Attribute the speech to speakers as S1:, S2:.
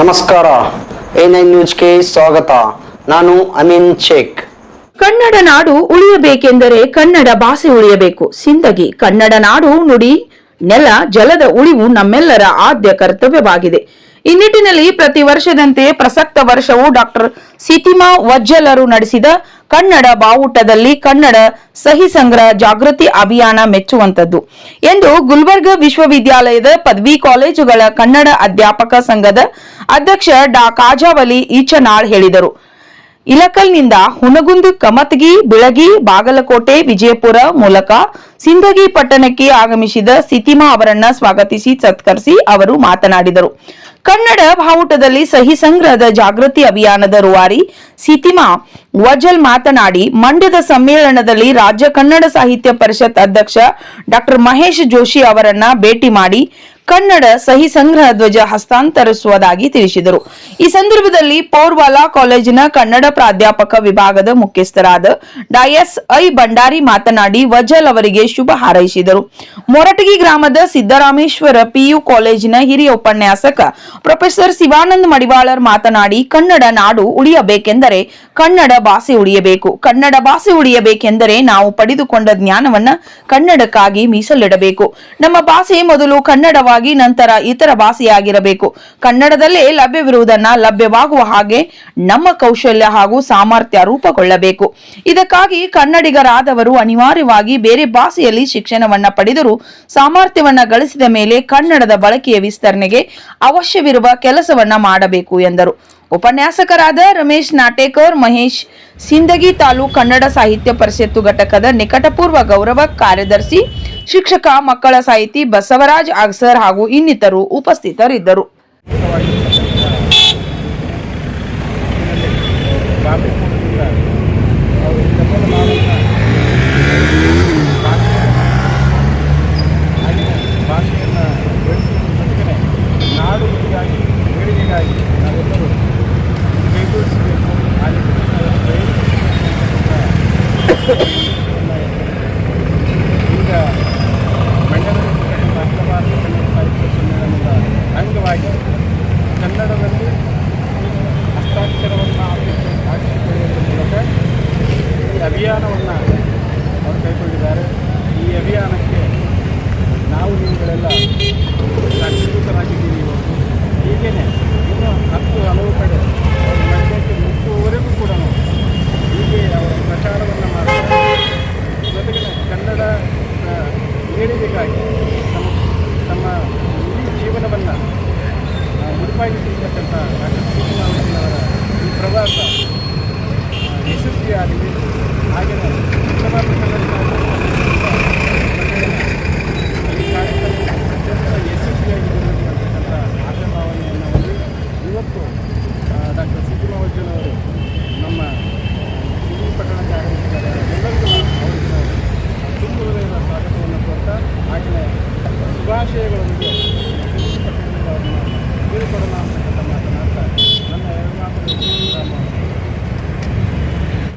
S1: ನಮಸ್ಕಾರ. A nine ನ್ಯೂಸ್ಗೆ ಸ್ವಾಗತ. ನಾನು ಅಮೀನ್ ಶೇಖ್.
S2: ಕನ್ನಡ ನಾಡು ಉಳಿಯಬೇಕೆಂದರೆ ಕನ್ನಡ ಭಾಷೆ ಉಳಿಯಬೇಕು. ಸಿಂದಗಿ, ಕನ್ನಡ ನಾಡು ನುಡಿ ನೆಲ, ಜಲದ ಉಳಿವು ನಮ್ಮೆಲ್ಲರ ಆದ್ಯ ಕರ್ತವ್ಯವಾಗಿದೆ. ಈ ನಿಟ್ಟಿನಲ್ಲಿ ಪ್ರತಿ ವರ್ಷದಂತೆ ಪ್ರಸಕ್ತ ವರ್ಷವೂ ಡಾಕ್ಟರ್ ಸಿತಿಮಾ ವಜ್ಜಲರು ನಡೆಸಿದ ಕನ್ನಡ ಬಾವುಟದಲ್ಲಿ ಕನ್ನಡ ಸಹಿ ಸಂಗ್ರಹ ಜಾಗೃತಿ ಅಭಿಯಾನ ಮೆಚ್ಚುವಂತದ್ದು ಎಂದು ಗುಲ್ಬರ್ಗ ವಿಶ್ವವಿದ್ಯಾಲಯದ ಪದವಿ ಕಾಲೇಜುಗಳ ಕನ್ನಡ ಅಧ್ಯಾಪಕ ಸಂಘದ ಅಧ್ಯಕ್ಷ ಡಾ. ಕಾಜಾವಲಿ ಈಚನಾಳ್ ಹೇಳಿದರು. ಇಲಕಲ್ನಿಂದ ಹುನಗುಂದ ಕಮತ್ಗಿ, ಬಿಳಗಿ, ಬಾಗಲಕೋಟೆ, ವಿಜಯಪುರ ಮೂಲಕ ಸಿಂಧಗಿ ಪಟ್ಟಣಕ್ಕೆ ಆಗಮಿಸಿದ ಸಿತಿಮಾ ಅವರನ್ನ ಸ್ವಾಗತಿಸಿ ಸತ್ಕರಿಸಿ ಅವರು ಮಾತನಾಡಿದರು. ಕನ್ನಡ ಭಾವುಟದಲ್ಲಿ ಸಹಿ ಸಂಗ್ರಹದ ಜಾಗೃತಿ ಅಭಿಯಾನದ ರೂವಾರಿ ಸಿತಿಮಾ ವಜಲ್ ಮಾತನಾಡಿ, ಮಂಡ್ಯದ ಸಮ್ಮೇಳನದಲ್ಲಿ ರಾಜ್ಯ ಕನ್ನಡ ಸಾಹಿತ್ಯ ಪರಿಷತ್ ಅಧ್ಯಕ್ಷ ಡಾಕ್ಟರ್ ಮಹೇಶ್ ಜೋಶಿ ಅವರನ್ನ ಭೇಟಿ ಮಾಡಿ ಕನ್ನಡ ಸಹಿ ಸಂಗ್ರಹ ಧ್ವಜ ಹಸ್ತಾಂತರಿಸುವುದಾಗಿ ತಿಳಿಸಿದರು. ಈ ಸಂದರ್ಭದಲ್ಲಿ ಪೌರ್ವಾಲಾ ಕಾಲೇಜಿನ ಕನ್ನಡ ಪ್ರಾಧ್ಯಾಪಕ ವಿಭಾಗದ ಮುಖ್ಯಸ್ಥರಾದ ಡಾಯಸ್ ಐ ಭಂಡಾರಿ ಮಾತನಾಡಿ ವಜಲ್ ಅವರಿಗೆ ಶುಭ ಹಾರೈಸಿದರು. ಮೊರಟಗಿ ಗ್ರಾಮದ ಸಿದ್ದರಾಮೇಶ್ವರ ಪಿಯು ಕಾಲೇಜಿನ ಹಿರಿಯ ಉಪನ್ಯಾಸಕ ಪ್ರೊಫೆಸರ್ ಶಿವಾನಂದ ಮಡಿವಾಳರ್ ಮಾತನಾಡಿ, ಕನ್ನಡ ನಾಡು ಉಳಿಯಬೇಕೆಂದರೆ ಕನ್ನಡ ಭಾಷೆ ಉಳಿಯಬೇಕು. ಕನ್ನಡ ಭಾಷೆ ಉಳಿಯಬೇಕೆಂದರೆ ನಾವು ಪಡೆದುಕೊಂಡ ಜ್ಞಾನವನ್ನ ಕನ್ನಡಕ್ಕಾಗಿ ಮೀಸಲಿಡಬೇಕು. ನಮ್ಮ ಭಾಷೆ ಮೊದಲು ಕನ್ನಡವಾಗಿ ನಂತರ ಇತರ ಭಾಷೆಯಾಗಿರಬೇಕು ಕನ್ನಡದಲ್ಲೇ ಲಭ್ಯವಿರುವುದನ್ನ ಲಭ್ಯವಾಗುವ ಹಾಗೆ ನಮ್ಮ ಕೌಶಲ್ಯ ಹಾಗೂ ಸಾಮರ್ಥ್ಯ ರೂಪುಗೊಳ್ಳಬೇಕು. ಇದಕ್ಕಾಗಿ ಕನ್ನಡಿಗರಾದವರು ಅನಿವಾರ್ಯವಾಗಿ ಬೇರೆ ಭಾಷೆಯಲ್ಲಿ ಶಿಕ್ಷಣವನ್ನ ಪಡೆದರೂ ಸಾಮರ್ಥ್ಯವನ್ನ ಗಳಿಸಿದ ಮೇಲೆ ಕನ್ನಡದ ಬಳಕೆಯ ವಿಸ್ತರಣೆಗೆ ಅವಶ್ಯವಿರುವ ಕೆಲಸವನ್ನ ಮಾಡಬೇಕು ಎಂದರು. ಉಪನ್ಯಾಸಕರಾದ ರಮೇಶ್ ನಾಟೇಕರ್, ಮಹೇಶ್ ಸಿಂದಗಿ ತಾಲೂಕು ಕನ್ನಡ ಸಾಹಿತ್ಯ ಪರಿಷತ್ತು ಘಟಕದ ನಿಕಟಪೂರ್ವ ಗೌರವ ಕಾರ್ಯದರ್ಶಿ, ಶಿಕ್ಷಕ, ಮಕ್ಕಳ ಸಾಹಿತಿ ಬಸವರಾಜ್ ಅಗ್ಸರ್ ಹಾಗೂ ಇನ್ನಿತರು ಉಪಸ್ಥಿತರಿದ್ದರು.
S3: ನಾವು ನೀವುಗಳೆಲ್ಲ ಸಾಕ್ಷೀಭೂತರಾಗಿದ್ದೀವಿ ಇವತ್ತು ಹೀಗೇನೆ, ಇನ್ನೂ ಹತ್ತು ಹಲವು ಕಡೆ ಅವರು ಮಂಡ್ಯಕ್ಕೆ ಮುಟ್ಟುವವರೆಗೂ ಕೂಡ ಹೀಗೆ ಅವರ ಪ್ರಚಾರವನ್ನು ಮಾಡ್ತಾರೆ ಜೊತೆಗೆ ಕನ್ನಡ ಏಳಿಗೆಗಾಗಿ ತಮ್ಮ ತಮ್ಮ ಇಡೀ ಜೀವನವನ್ನು ಮುಡಿಪಾಗಿಟ್ಟಿರ್ತಕ್ಕಂಥ